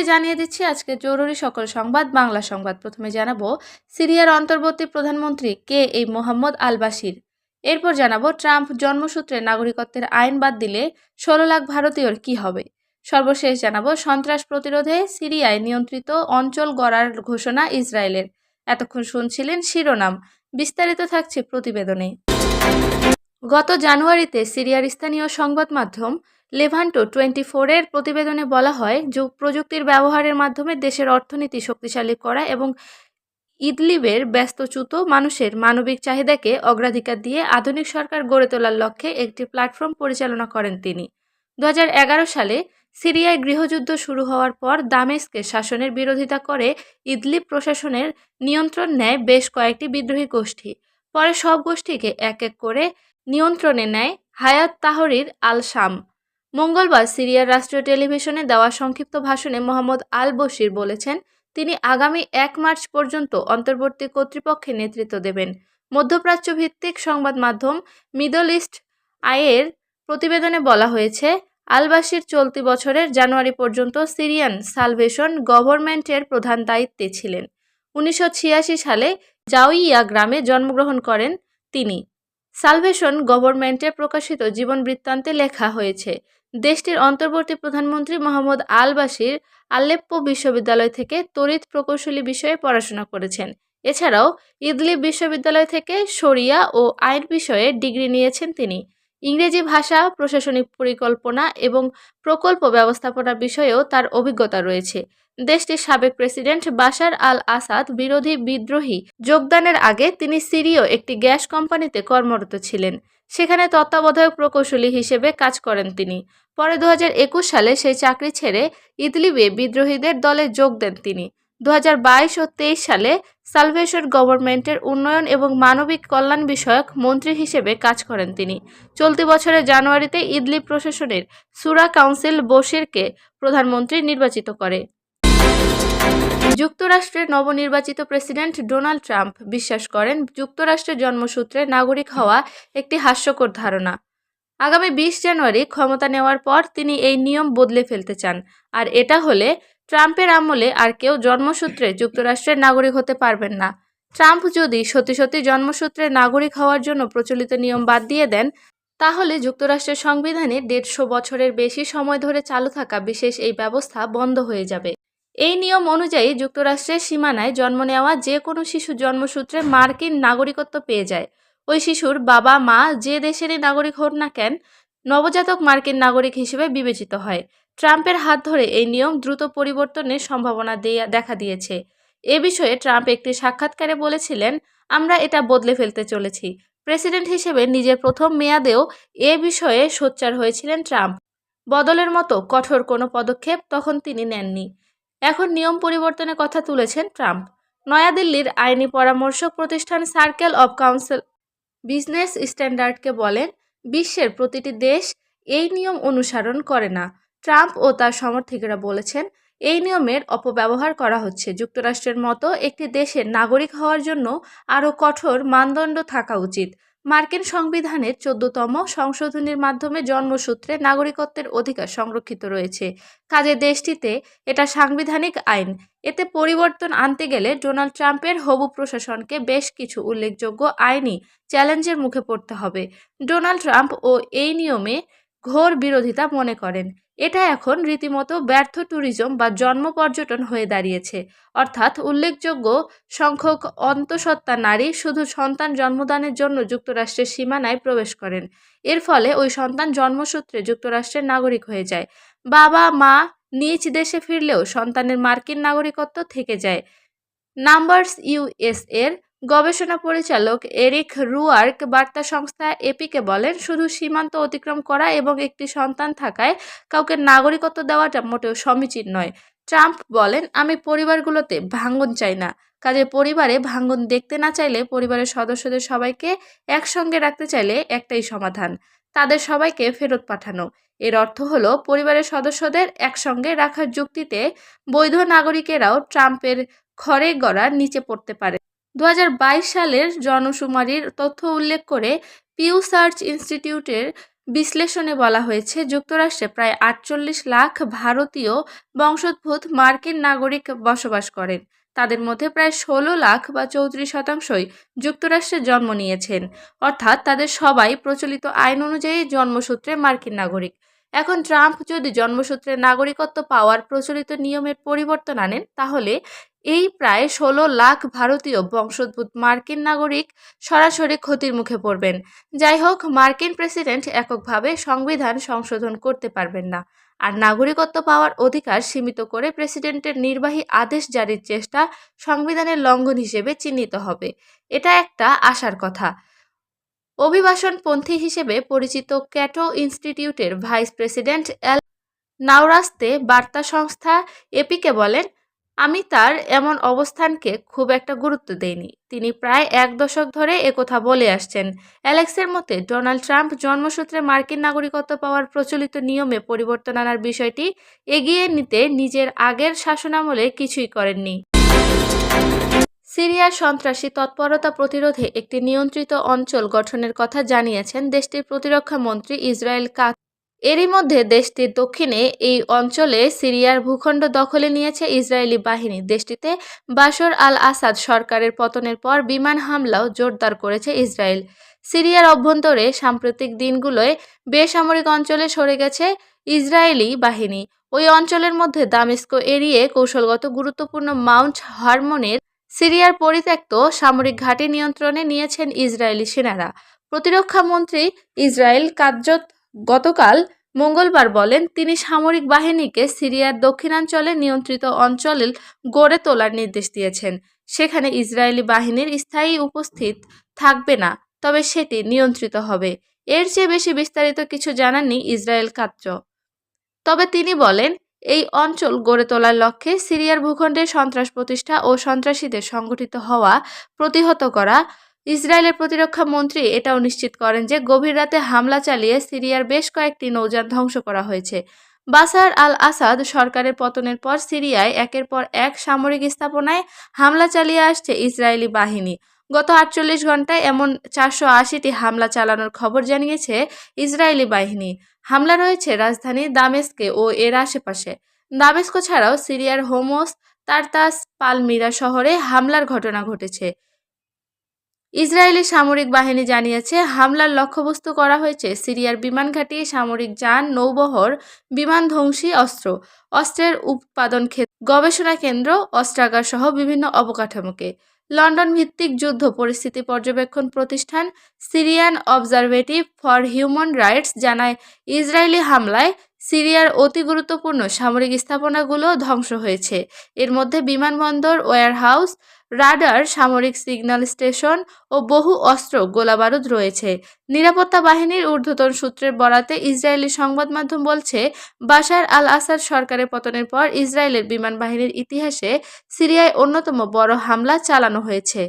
শুরুতেই জানিয়ে দিচ্ছি আজকে জরুরি সকল সংবাদ, বাংলা সংবাদ। প্রথমে জানাব, সিরিয়ার অন্তর্বর্তী প্রধানমন্ত্রী কে এই মোহাম্মদ আল বাশির এরপর জানাব, ট্রাম্প জন্মসূত্রে নাগরিকত্বের আইন বাদ দিলে ষোলো লাখ ভারতীয়র কি হবে? সর্বশেষ জানাব, সন্ত্রাস প্রতিরোধে সিরিয়ায় নিয়ন্ত্রিত অঞ্চল গড়ার ঘোষণা ইসরায়েলের। এতক্ষণ শুনছিলেন শিরোনাম, বিস্তারিত থাকছে প্রতিবেদনে। গত জানুয়ারিতে সিরিয়ার স্থানীয় সংবাদ মাধ্যম লেভান্টো টোয়েন্টি ফোরের প্রতিবেদনে বলা হয় যুগ প্রযুক্তির ব্যবহারের মাধ্যমে দেশের অর্থনীতি শক্তিশালী করা এবং ইদলিবের ব্যস্তচ্যুত মানুষের মানবিক চাহিদাকে অগ্রাধিকার দিয়ে আধুনিক সরকার গড়ে তোলার লক্ষ্যে একটি প্ল্যাটফর্ম পরিচালনা করেন তিনি। দু হাজার এগারো সালে সিরিয়ায় গৃহযুদ্ধ শুরু হওয়ার পর দামেস্কে শাসনের বিরোধিতা করে ইদলিব প্রশাসনের নিয়ন্ত্রণ নেয় বেশ কয়েকটি বিদ্রোহী গোষ্ঠী। পরে সব গোষ্ঠীকে এক এক করে নিয়ন্ত্রণে নেয় হায়াত তাহরির আল শাম মঙ্গলবার সিরিয়ার রাষ্ট্রীয় টেলিভিশনে দেওয়া সংক্ষিপ্ত ভাষণে মোহাম্মদ আল বশির বলেছেন, তিনি আগামী এক মার্চ পর্যন্ত অন্তর্বর্তী কর্তৃপক্ষে নেতৃত্ব দেবেন। মধ্যপ্রাচ্য ভিত্তিক সংবাদ মাধ্যম মিডল ইস্ট আয়ের প্রতিবেদনে বলা হয়েছে আলবাসির চলতি বছরের জানুয়ারি পর্যন্ত সিরিয়ান সালভেশন গভর্নমেন্টের প্রধান দায়িত্বে ছিলেন। উনিশশো ছিয়াশি সালে জাউইয়া গ্রামে জন্মগ্রহণ করেন তিনি। সালভেশন গভর্নমেন্টে প্রকাশিত জীবন বৃত্তান্তে লেখা হয়েছে দেশটির অন্তর্বর্তী প্রধানমন্ত্রী মোহাম্মদ আল বাশির আল্লেপ্পো বিশ্ববিদ্যালয় থেকে তড়িৎ প্রকৌশলী বিষয়ে পড়াশোনা করেছেন। এছাড়াও ইদলিব বিশ্ববিদ্যালয় থেকে শরিয়া ও আইন বিষয়ে ডিগ্রি নিয়েছেন তিনি। ইংরেজি ভাষা, প্রশাসনিক পরিকল্পনা এবং প্রকল্প ব্যবস্থাপনা বিষয়েও তার অভিজ্ঞতা রয়েছে। দেশটির সাবেক প্রেসিডেন্ট বাশার আল আসাদ বিরোধী বিদ্রোহী যোগদানের আগে তিনি সিরীয় একটি গ্যাস কোম্পানিতে কর্মরত ছিলেন। সেখানে তত্ত্বাবধায়ক প্রকৌশলী হিসেবে কাজ করেন তিনি। পরে দু হাজার একুশ সালে সেই চাকরি ছেড়ে ইদলিবে বিদ্রোহীদের দলে যোগ দেন তিনি। দু হাজার বাইশ ও তেইশ সালে সালভেশন গভর্নমেন্টের উন্নয়ন এবং মানবিক কল্যাণ বিষয়ক মন্ত্রী হিসেবে কাজ করেন তিনি। চলতি বছরের জানুয়ারিতে ইদলি প্রশাসনের সুরা কাউন্সিল বশিরকে প্রধানমন্ত্রী নির্বাচিত করে। যুক্তরাষ্ট্রের নবনির্বাচিত প্রেসিডেন্ট ডোনাল্ড ট্রাম্প বিশ্বাস করেন যুক্তরাষ্ট্রের জন্মসূত্রে নাগরিক হওয়া একটি হাস্যকর ধারণা। আগামী বিশ জানুয়ারি ক্ষমতা নেওয়ার পর তিনি এই নিয়ম বদলে ফেলতে চান। আর এটা হলে ট্রাম্পের আমলে আর কেউ জন্মসূত্রে যুক্তরাষ্ট্রের নাগরিক হতে পারবেন না। ট্রাম্প যদি সত্যি সত্যি জন্মসূত্রে নাগরিক হওয়ার জন্য প্রচলিত নিয়ম বাদ দিয়ে দেন, তাহলে যুক্তরাষ্ট্রের সংবিধানে দেড়শো বছরের বেশি সময় ধরে চালু থাকা বিশেষ এই ব্যবস্থা বন্ধ হয়ে যাবে। এই নিয়ম অনুযায়ী যুক্তরাষ্ট্রের সীমানায় জন্ম নেওয়া যে কোনো শিশু জন্মসূত্রে মার্কিন নাগরিকত্ব পেয়ে যায়। ওই শিশুর বাবা, মা যে দেশেরই নাগরিক হন না কেন, নবজাতক মার্কিন নাগরিক হিসেবে বিবেচিত হয়। ট্রাম্পের হাত ধরে এই নিয়ম দ্রুত পরিবর্তনের সম্ভাবনা দেখা দিয়েছে। এ বিষয়ে ট্রাম্প একটি সাক্ষাৎকারে বলেছিলেন, আমরা এটা বদলে ফেলতে চলেছি। প্রেসিডেন্ট হিসেবে নিজের প্রথম মেয়াদেও এ বিষয়ে সোচ্চার হয়েছিলেন ট্রাম্প। বদলের মতো কঠোর কোনো পদক্ষেপ তখন তিনি নেননি। এখন নিয়ম পরিবর্তনের কথা তুলেছেন ট্রাম্প। নয়াদিল্লির আইনি পরামর্শক প্রতিষ্ঠান সার্কেল অব কাউন্সিল বিজনেস স্ট্যান্ডার্ডকে বলেন, বিশ্বের প্রতিটি দেশ এই নিয়ম অনুসরণ করে না। ট্রাম্প ও তার সমর্থকেরা বলেছেন, এই নিয়মের অপব্যবহার করা হচ্ছে। যুক্তরাষ্ট্রের মতো একটি দেশের নাগরিক হওয়ার জন্য আরও কঠোর মানদণ্ড থাকা উচিত। মার্কিন সংবিধানের চোদ্দতম সংশোধনীর মাধ্যমে জন্মসূত্রে নাগরিকত্বের অধিকার সংরক্ষিত রয়েছে। কাজে দেশটিতে এটা সাংবিধানিক আইন। এতে পরিবর্তন আনতে গেলে ডোনাল্ড ট্রাম্পের হবু প্রশাসনকে বেশ কিছু উল্লেখযোগ্য আইনি চ্যালেঞ্জের মুখে পড়তে হবে। ডোনাল্ড ট্রাম্প ও এই নিয়মে ঘোর বিরোধিতা মনে করেন। এটা এখন রীতিমতো ব্যর্থ ট্যুরিজম বা জন্ম পর্যটন হয়ে দাঁড়িয়েছে। অর্থাৎ উল্লেখযোগ্য সংখ্যক অন্তঃসত্ত্বা নারী শুধু সন্তান জন্মদানের জন্য যুক্তরাষ্ট্রের সীমানায় প্রবেশ করেন। এর ফলে ওই সন্তান জন্মসূত্রে যুক্তরাষ্ট্রের নাগরিক হয়ে যায়। বাবা, মা নিজ দেশে ফিরলেও সন্তানের মার্কিন নাগরিকত্ব থেকে যায়। নাম্বারস ইউএস এর গবেষণা পরিচালক এরিক রুয়ার্ক বার্তা সংস্থা এপিকে বলেন, শুধু সীমান্ত অতিক্রম করা এবং একটি সন্তান থাকায় কাউকে নাগরিকত্ব দেওয়াটা মোটেও সমীচীন নয়। ট্রাম্প বলেন, আমি পরিবারগুলোতে ভাঙ্গন চাই না। কাজে পরিবারে ভাঙ্গন দেখতে না চাইলে পরিবারের সদস্যদের সবাইকে একসঙ্গে রাখতে চাইলে একটাই সমাধান, তাদের সবাইকে ফেরত পাঠানো। এর অর্থ হলো, পরিবারের সদস্যদের একসঙ্গে রাখার যুক্তিতে বৈধ নাগরিকেরাও ট্রাম্পের খড়ে গড়ার নিচে পড়তে পারে। দু হাজার বাইশ সালের জনশুমারির তথ্য উল্লেখ করে পিউ সার্চ ইনস্টিটিউটের বিশ্লেষণে বলা হয়েছে, যুক্তরাষ্ট্রে প্রায় আটচল্লিশ লাখ ভারতীয় বংশোদ্ভূত মার্কিন নাগরিক বসবাস করেন। তাদের মধ্যে প্রায় ষোলো লাখ বা চৌত্রিশ শতাংশই যুক্তরাষ্ট্রে জন্ম নিয়েছেন। অর্থাৎ তাদের সবাই প্রচলিত আইন অনুযায়ী জন্মসূত্রে মার্কিন নাগরিক। এখন ট্রাম্প যদি জন্মসূত্রে নাগরিকত্ব পাওয়ার প্রচলিত নিয়মের পরিবর্তন আনেন, তাহলে এই প্রায় ষোলো লাখ ভারতীয় বংশোদ্ভূত মার্কিন নাগরিক সরাসরি ক্ষতির মুখে পড়বেন। যাই হোক, মার্কিন প্রেসিডেন্ট এককভাবে সংবিধান সংশোধন করতে পারবেন না। আর নাগরিকত্ব পাওয়ার অধিকার সীমিত করে প্রেসিডেন্টের নির্বাহী আদেশ জারির চেষ্টা সংবিধানের লঙ্ঘন হিসেবে চিহ্নিত হবে। এটা একটা আশার কথা। অভিবাসনপন্থী হিসেবে পরিচিত ক্যাটো ইনস্টিটিউটের ভাইস প্রেসিডেন্ট এল নাওরাস্তে বার্তা সংস্থা এপিকে বলেন আমি তার এমন অবস্থানকে খুব একটা গুরুত্ব দেইনি। তিনি প্রায় এক দশক ধরে একথা বলে আসছেন। অ্যালেক্সের মতে, ডোনাল্ড ট্রাম্প জন্মসূত্রে মার্কিন নাগরিকত্ব পাওয়ার প্রচলিত নিয়মে পরিবর্তন আনার বিষয়টি এগিয়ে নিতে নিজের আগের শাসনামলে কিছুই করেননি। সিরিয়ার সন্ত্রাসী তৎপরতা প্রতিরোধে একটি নিয়ন্ত্রিত অঞ্চল গঠনের কথা জানিয়েছেন দেশটির প্রতিরক্ষা মন্ত্রী ইসরায়েল কাত এরই মধ্যে দেশটির দক্ষিণে এই অঞ্চলে সিরিয়ার ভূখণ্ড দখলে নিয়েছে ইসরায়েলি বাহিনী। দেশটিতে বাশর আল আসাদ সরকারের পতনের পর বিমান হামলাও জোরদার করেছে ইসরায়েল। সিরিয়ার অভ্যন্তরে সাম্প্রতিক দিনগুলোয় বেসামরিক অঞ্চলে সরে গেছে ইসরায়েলি বাহিনী। ওই অঞ্চলের মধ্যে দামেস্কো এড়িয়ে কৌশলগত গুরুত্বপূর্ণ মাউন্ট হারমোনের সিরিয়ার পরিত্যক্ত সামরিক ঘাঁটি নিয়ন্ত্রণে নিয়েছেন ইসরায়েলি সেনারা। প্রতিরক্ষা মন্ত্রী ইসরায়েল কাজ্জত গতকাল মঙ্গলবার বলেন, তিনি সামরিক বাহিনীকে সিরিয়ার দক্ষিণাঞ্চলে নিয়ন্ত্রিত অঞ্চলে গড়ে তোলার নির্দেশ দিয়েছেন। সেখানে ইসরায়েলি বাহিনীর স্থায়ী উপস্থিত থাকবে না, তবে সেটি নিয়ন্ত্রিত হবে। এর চেয়ে বেশি বিস্তারিত কিছু জানাননি ইসরায়েল কাত্র তবে তিনি বলেন, এই অঞ্চল গড়ে তোলার লক্ষ্যে সিরিয়ার ভূখণ্ডে সন্ত্রাস প্রতিষ্ঠা ও সন্ত্রাসীদের সংগঠিত হওয়া, প্রতিহত করা ইসরায়েলের প্রতিরক্ষা মন্ত্রী এটাও নিশ্চিত করেন যে গভীর রাতে হামলা চালিয়ে সিরিয়ার বেশ কয়েকটি নৌযান ধ্বংস করা হয়েছে। বাসার আল আসাদ সরকারের পতনের পর সিরিয়ায় একের পর এক সামরিক স্থাপনায় হামলা চালিয়ে আসছে ইসরায়েলি বাহিনী। গত আটচল্লিশ ঘন্টায় এমন চারশো আশিটি হামলা চালানোর খবর জানিয়েছে ইসরায়েলি বাহিনী। হামলা রয়েছে রাজধানী দামেস্কে ও এর আশেপাশে। দামেস্কো ছাড়াও সিরিয়ার হোমোস, তারতাস, পালমিরা শহরে হামলার ঘটনা ঘটেছে। ইসরায়েলি সামরিক বাহিনী জানিয়েছে, হামলার লক্ষ্যবস্তু করা হয়েছে সিরিয়ার বিমান ঘাঁটি, সামরিক যান, নৌবহর, বিমান ধ্বংসী অস্ত্র, অস্ত্রের উৎপাদন ক্ষেত্র গবেষণা কেন্দ্র, অস্ত্রাগার সহ বিভিন্ন অবকাঠামোকে। লন্ডন ভিত্তিক যুদ্ধ পরিস্থিতি পর্যবেক্ষণ প্রতিষ্ঠান Syrian observative for human rights জানায়, ইসরায়েলি হামলায় সিরিয়ার অতি গুরুত্বপূর্ণ সামরিক স্থাপনাগুলো ধ্বংস হয়েছে। এর মধ্যে বিমানবন্দর ওয়্যারহাউস রাডার, সামরিক সিগন্যাল স্টেশন ও বহু অস্ত্র গোলাবারুদ রয়েছে। নিরাপত্তা বাহিনীর ঊর্ধ্বতন সূত্রের বরাতে ইসরায়েলি সংবাদ মাধ্যম বলছে, বাশার আল আসাদ সরকারের পতনের পর ইসরায়েলের বিমান বাহিনীর ইতিহাসে সিরিয়ায় অন্যতম বড় হামলা চালানো হয়েছে।